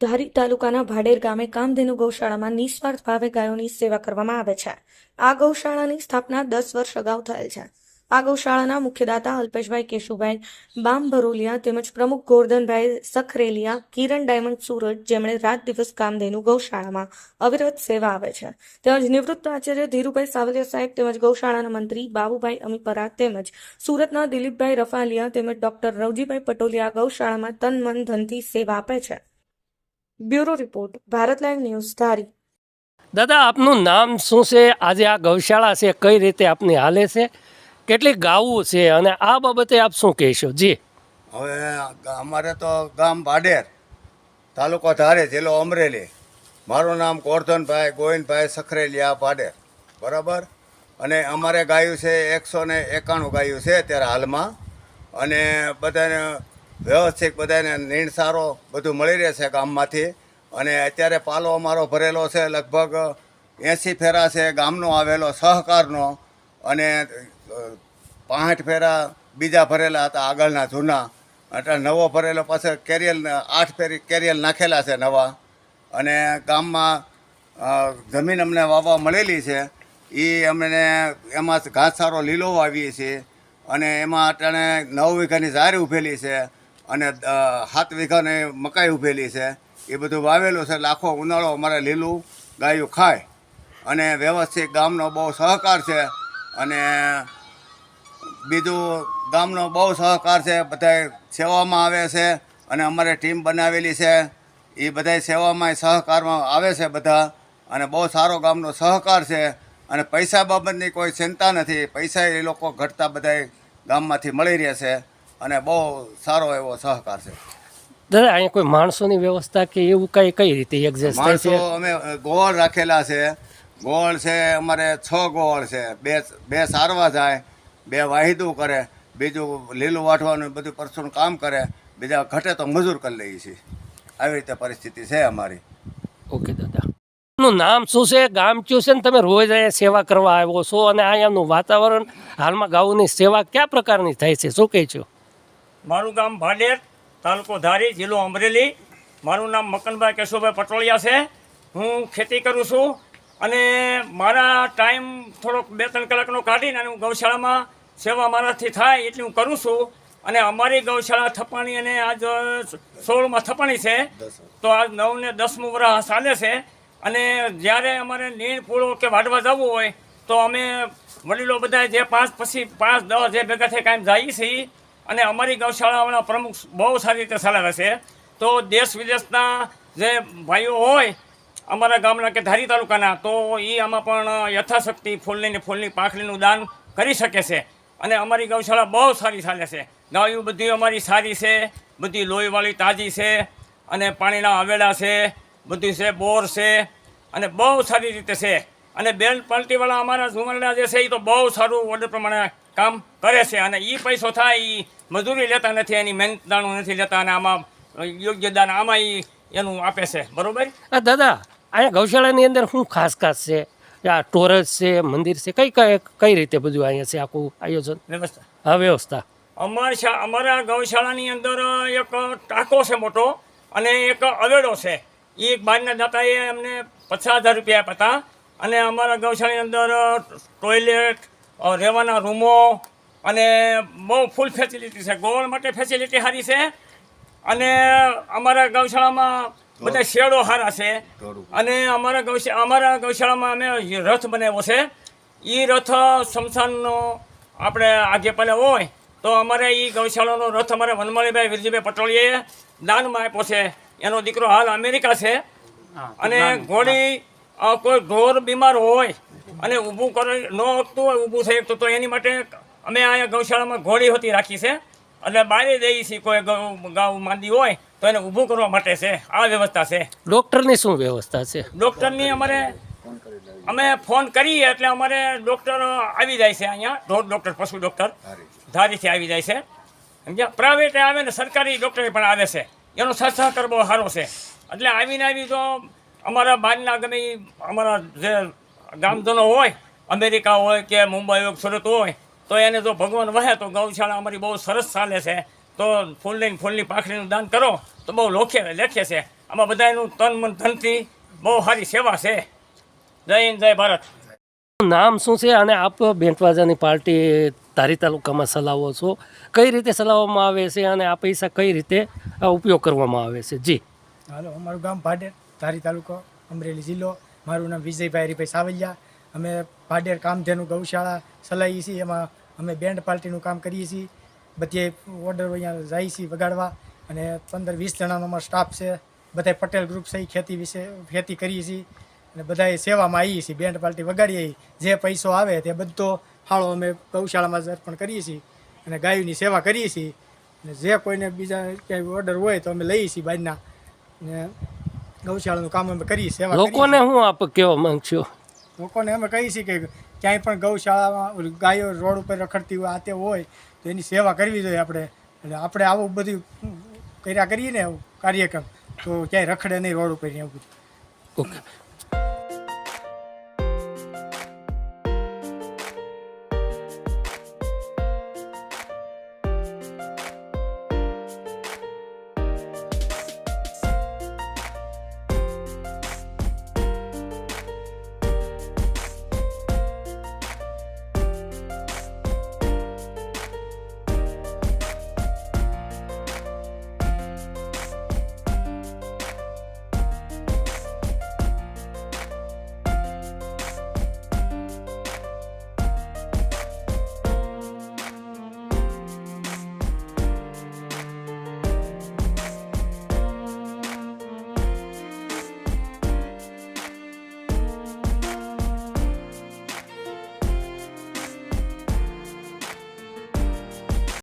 ધારી તાલુકાના ભાડેર ગામે કામધેનુ ગૌશાળામાં નિસ્વાર્થ ભાવે ગાયોની સેવા કરવામાં આવે છે. આ ગૌશાળાની સ્થાપના દસ વર્ષ અગાઉ થયેલ છે. આ ગૌશાળાના મુખ્યદાતા અલ્પેશભાઈ કેશુભાઈ બામ ભરોલિયા તેમજ પ્રમુખ ગોરધનભાઈ સખરેલિયા, કિરણ ડાયમંડ સુરત જેમણે રાત દિવસ કામધેનુ ગૌશાળામાં અવિરત સેવા આવે છે. તેમજ નિવૃત્ત આચાર્ય ધીરુભાઈ સાવલિયા સાહેબ તેમજ ગૌશાળાના મંત્રી બાબુભાઈ અમીપરા તેમજ સુરતના દિલીપભાઈ રફાલિયા તેમજ ડોક્ટર રવજીભાઈ પટોલિયા ગૌશાળામાં તન મન ધનથી સેવા આપે છે. Bureau report Bharat live news Dhari. દાદા આપનું નામ શું છે? આજે આ ગૌશાળા છે કઈ રીતે આપની હાલે છે? કેટલી ગાવું છે અને આ બાબતે આપ શું કહેશો? જી. હવે અમારે તો ગામ ભાડેર તાલુકો ધારે જિલ્લો અમરેલી. મારું નામ ગોરધનભાઈ ગોવિંદભાઈ સખરેલિયા ભાડેર. બરાબર? અને અમારે ગાયું છે એકસો ને એકાણું ગાયું છે અત્યારે હાલમાં. અને બધાને વ્યવસ્થિત બધાને નીણ સારો બધું મળી રહેશે ગામમાંથી. અને અત્યારે પાલો અમારો ભરેલો છે, લગભગ એંસી ફેરા છે ગામનો આવેલો, સહકારનો. અને પાંઠ ફેરા બીજા ભરેલા હતા આગળના જૂના. એટલે નવો ભરેલો પાછળ કેરિયલ, આઠ ફેરી કેરિયલ નાખેલા છે નવા. અને ગામમાં જમીન અમને વાવવા મળેલી છે. એ અમને એમાં ઘાસ સારો લીલો વાવીએ છીએ. અને એમાં અટાણે નવ વીઘાની ઝારી ઉભેલી છે. અને સાત વીઘાને મકાઈ ઉભેલી છે. એ બધું વાવેલું છે. આખો ઉનાળો અમારે લીલું ગાયું ખાય. અને વ્યવસ્થિત ગામનો બહુ સહકાર છે. અને બીજું ગામનો બહુ સહકાર છે. બધાય સેવામાં આવે છે. અને અમારે ટીમ બનાવેલી છે. એ બધાય સેવામાં સહકારમાં આવે છે બધા. અને બહુ સારો ગામનો સહકાર છે. અને પૈસા બાબતની કોઈ ચિંતા નથી. પૈસા એ લોકો ઘટતા બધાય ગામમાંથી મળી રહે છે. અને બહુ સારો એવો સહકાર છે. દાદા અહીંયા કોઈ માણસોની વ્યવસ્થા કે એવું કઈ કઈ રીતે એક્ઝેસ્ટ થાય છે? અમે ગોળ રાખેલા છે. ગોળ છે અમારે છ ગોળ છે. બે બે સારવા જાય બે વાહિદું કરે બીજું લીલું વાટવાનું બધું પરસું કામ કરે બીજા ઘટે તો મજૂર કરી લઈએ છીએ. આવી રીતે પરિસ્થિતિ છે અમારી. ઓકે દાદા. નું નામ શું છે? ગામ કયું છે? ને તમે રોજ અહીંયા સેવા કરવા આવ્યો છો? અને અહીંયાનું વાતાવરણ હાલમાં ગાઉની સેવા કયા પ્રકારની થાય છે? શું કહે છો? મારું ગામ ભાડેર, તાલુકો ધારી, જિલ્લો અમરેલી. મારું નામ મકનભાઈ કેશુભાઈ પટોળિયા છે. હું ખેતી કરું છું અને મારા ટાઈમ થોડોક બે ત્રણ કલાકનો કાઢીને હું ગૌશાળામાં સેવા મારાથી થાય એટલી હું કરું છું. અને અમારી ગૌશાળા થપાણી અને આજ સોળમાં થપાણી છે. તો આજ નવ ને દસમું વર્ષ ચાલે છે. અને જ્યારે અમારે નીણ, પૂળો કે વાઢવા જવું હોય, તો અમે વડીલો બધા જે પાંચ પછી પાંચ, દસ જે ભેગા થઈ કાંઈ જઈએ છીએ. અને અમારી ગૌશાળાઓના પ્રમુખ બહુ સારી રીતે ચલાવે છે. તો દેશ વિદેશના જે ભાઈઓ હોય, અમારા ગામના કે ધારી તાલુકાના, તો એ આમાં પણ યથાશક્તિ ફૂલની ફૂલની પાંખડીનું દાન કરી શકે છે. અને અમારી ગૌશાળા બહુ સારી ચાલે છે. ગાયું બધી અમારી સારી છે, બધી લોહીવાળી તાજી છે, અને પાણીના આવેલા છે, બધું છે, બોર છે, અને બહુ સારી રીતે છે. અને બેલ પાર્ટીવાળા અમારા ઝુમરડા જે છે એ તો બહુ સારું ઓર્ડર પ્રમાણે કામ કરે છે. અને એ પૈસો થાય એ મજૂરી લેતા નથી એની મહેનતાણું નથી લેતા અને આમાં યોગ્ય દાન આમાં એ એનું આપે છે. બરોબર? આ દાદા અહીંયા ગૌશાળાની અંદર શું ખાસ ખાસ છે? આ ટોરસ છે મંદિર છે કઈ કઈ કઈ રીતે બધું અહીંયા છે આખું આયોજન? વ્યવસ્થા. હા વ્યવસ્થા. અમારા શા- અમારા ગૌશાળાની અંદર એક ટાંકો છે મોટો અને એક અવેડો છે. એ એક બહારના દાતાએ અમને પચાસ હજાર રૂપિયા આપ્યા હતા અને અમારા ગૌશાળાની અંદર ટોયલેટ રહેવાના રૂમો અને બહુ ફૂલ ફેસિલિટી છે. ગોળ માટે ફેસિલિટી સારી છે. અને અમારા ગૌશાળામાં બધા શેડો સારા છે. અને અમારા ગૌશા અમારા ગૌશાળામાં અમે રથ બનાવ્યો છે એ રથ શમશાનનો આપણે આગે પહેલે હોય તો અમારે એ ગૌશાળાનો રથ અમારે વનમાળીભાઈ વિરજીભાઈ પટોળીએ દાનમાં આપ્યો છે. એનો દીકરો હાલ અમેરિકા છે. અને ઘોડી કોઈ ઢોર બીમાર હોય અને ઊભું કરે ન હોય ઊભું થઈ શકતું તો એની માટે અમે અહીંયા ગૌશાળામાં ઘોડી હોતી રાખી છે. એટલે બારી દઈએ છીએ કોઈ ગાઉ માંદી હોય તો એને ઊભું કરવા માટે છે. આ વ્યવસ્થા છે. ડૉક્ટરની શું વ્યવસ્થા છે? ડૉક્ટરની અમારે અમે ફોન કરીએ એટલે અમારે ડૉક્ટર આવી જાય છે અહીંયા. ઢોર ડૉક્ટર પશુ ડૉક્ટર ધારીથી આવી જાય છે. સમજ્યા? પ્રાઇવેટે આવે ને સરકારી ડૉક્ટરે પણ આવે છે. એનો સહકાર બહુ સારો છે. એટલે આવીને આવી તો અમારા બહારના ગમે અમારા જે ગામધનો હોય અમેરિકા હોય કે મુંબઈ હોય સુરત હોય તો એને જો ભગવાન વહે તો ગૌશાળા અમારી બહુ સરસ ચાલે છે. તો ફૂલની ફૂલની પાખડીનું દાન કરો તો બહુ લોખે લેખે છે. આમાં બધાનું તન મન ધનથી બહુ સારી સેવા છે. જય હિન્દ જય ભારત. નામ શું છે અને આપ બેંટવાજાની પાર્ટી ધારી તાલુકામાં ચલાવો છો? કઈ રીતે ચલાવવામાં આવે છે અને આ પૈસા કઈ રીતે આ ઉપયોગ કરવામાં આવે છે? જી. હાલો અમારું ગામ ભાડેર ધારી તાલુકો અમરેલી જિલ્લો. મારું નામ વિજયભાઈ હરિભાઈ સાવલિયા. અમે ભાડેર કામધેનુ ગૌશાળા ચલાવીએ છીએ. એમાં અમે બેન્ડ પાર્ટીનું કામ કરીએ છીએ. બધે ઓર્ડર અહીંયા જાય છીએ વગાડવા. અને પંદર વીસ જણાનો અમારો સ્ટાફ છે. બધા પટેલ ગ્રુપ છે ખેતી વિશે ખેતી કરીએ છીએ. અને બધા સેવામાં આવીએ છીએ. બેન્ડ પાર્ટી વગાડીએ. જે પૈસો આવે તે બધો ફાળો અમે ગૌશાળામાં જ અર્પણ કરીએ છીએ. અને ગાયોની સેવા કરીએ છીએ. અને જે કોઈને બીજા ક્યાંય ઓર્ડર હોય તો અમે લઈએ છીએ બહારના ને ગૌશાળાનું કામ અમે કરીએ સેવા લોકોને હું આપ કહેવા માંગશો લોકોને અમે કહીએ છીએ કે ક્યાંય પણ ગૌશાળામાં ગાયો રોડ ઉપર રખડતી હોય, આ તે હોય, તો એની સેવા કરવી જોઈએ આપણે. એટલે આપણે આવું બધું કર્યા કરીએ ને કાર્યક્રમ, તો ક્યાંય રખડે નહીં રોડ ઉપર એવું બધું. ઓકે.